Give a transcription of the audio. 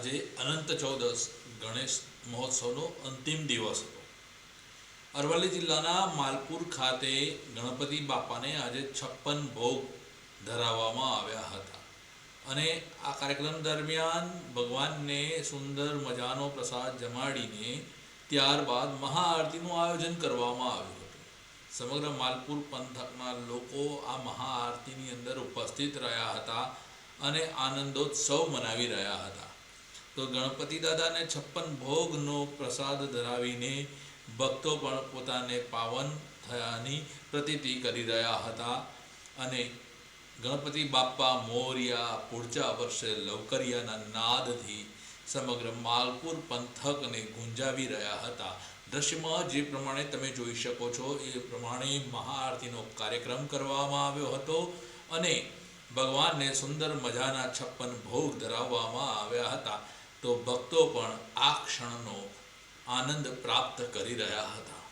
આજે અનંત ચૌદસ ગણેશ મહોત્સવનો અંતિમ દિવસ હતો. અરવલ્લી જિલ્લાના માલપુર ખાતે ગણપતિ બાપાને આજે છપ્પન ભોગ ધરાવવામાં આવ્યા હતા. અને આ કાર્યક્રમ દરમિયાન ભગવાનને સુંદર મજાનો પ્રસાદ જમાડીને ત્યારબાદ મહાઆરતીનું આયોજન કરવામાં આવ્યું હતું. સમગ્ર માલપુર પંથકના લોકો આ મહાઆરતીની અંદર ઉપસ્થિત રહ્યા હતા અને આનંદોત્સવ મનાવી રહ્યા હતા. તો ગણપતિ દાદાને છપ્પન ભોગનો પ્રસાદ ધરાવીને ભક્તો પણ પોતાને પાવન થયાની પ્રતીતિ કરી રહ્યા હતા અને ગણપતિ બાપ્પા મોરિયા પૂર્જા વર્ષે લવકરિયાના નાદથી સમગ્ર માલપુર પંથકને ગુંજાવી રહ્યા હતા. દ્રશ્યમાં જે પ્રમાણે તમે જોઈ શકો છો, એ પ્રમાણે મહાઆરતીનો કાર્યક્રમ કરવામાં આવ્યો હતો અને ભગવાનને સુંદર મજાના છપ્પન ભોગ ધરાવવામાં તો ભક્તો પણ આ ક્ષણનો આનંદ પ્રાપ્ત કરી રહ્યા હતા.